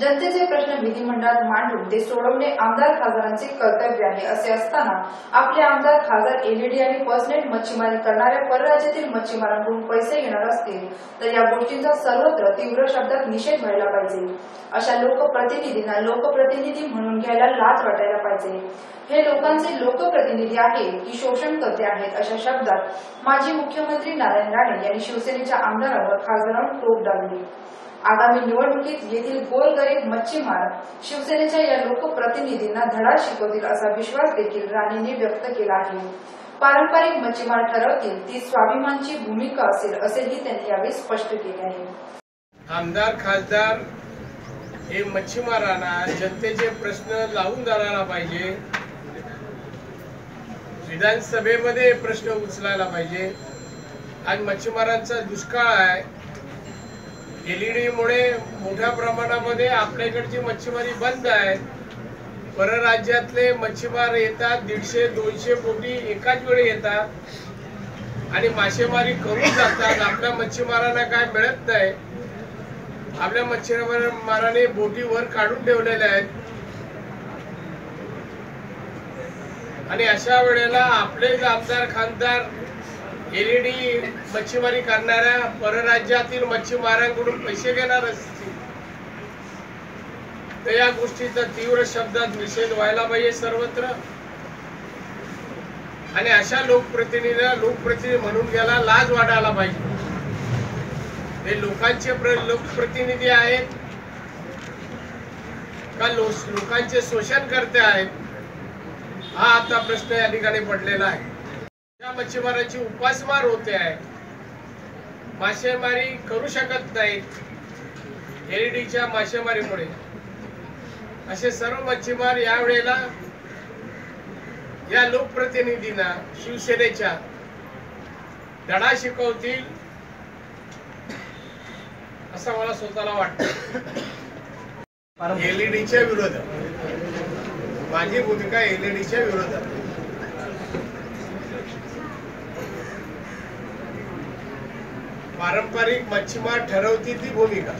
जनतेचे प्रश्न विधिमंडळात मांडून ते सोडवणे आमदार खासदारांचे कर्तव्य आहे असे असताना आपले आमदार खासदार एलईडी आणि पर्सनेट मच्छीमारी करणाऱ्या परराज्यातील मच्छीमारांकडून पैसे घेणार असतील तर या गोष्टींचा सर्वत्र तीव्र शब्दात निषेध व्हायला पाहिजे. अशा लोकप्रतिनिधींना लोकप्रतिनिधी म्हणून घ्यायला लाज वाटायला पाहिजे. हे लोकांचे लोकप्रतिनिधी आहेत की शोषण करते आहेत अशा शब्दात माजी मुख्यमंत्री नारायण राणे यांनी शिवसेनेच्या आमदारावर खासदारांवर टोप डागली आगामी निवडणुकीत येथील गोरगरीब मच्छीमार शिवसेनेच्या या लोकप्रतिनिधींना धडा शिकवतील असा विश्वास देखील राणेंनी व्यक्त केला आहे. पारंपरिक मच्छीमार ठरवतील ती स्वाभिमानची भूमिका असेल असेही त्यांनी यावेळी स्पष्ट केले आहे. आमदार खासदार हे मच्छीमारांना जनतेचे प्रश्न लावून धरायला पाहिजे. विधानसभेमध्ये प्रश्न उचलायला पाहिजे. आज मच्छीमारांचा दुष्काळ आहे. एलईडीमुळे मोठ्या प्रमाणामध्ये आपल्या इकडची मच्छीमारी बंद आहे. परराज्यातले मच्छीमार येतात दीडशे दोनशे बोटी एकाच वेळी येतात. आणि मासेमारी करून जातात. आपल्या मच्छीमारांना काय मिळत नाही. आपल्या मच्छीमाराने बोटी वर काढून ठेवलेल्या आहेत. आणि अशा वेळेला आपले आमदार खासदार एलईडी मच्छीमारी करणाऱ्या परराज्यातील मच्छीमारांकडून पैसे घेणार असतील. तर या गोष्टीचा तीव्र शब्दात निषेध व्हायला पाहिजे सर्वत्र. आणि अशा लोकप्रतिनिधीला लोकप्रतिनिधी म्हणून गेला लाज वाटायला पाहिजे. हे लोकांचे प्र- लोकप्रतिनिधी आहेत. का लोकांचे शोषण करते आहेत. हा आता प्रश्न या ठिकाणी पडलेला आहे. मच्छीमारांची उपासमार होते आहे. मासेमारी करू शकत नाहीत एलईडीच्या मासेमारीमुळे. असे सर्व मच्छीमार यावेळेला या लोकप्रतिनिधींना शिवसेनेच्या धडा शिकवतील असं मला स्वतःला वाटतं. एलईडीच्या विरोधात. माझी भूमिका एलईडीच्या विरोधात. पारंपरिक मच्छीमार ठरवती ती भूमिका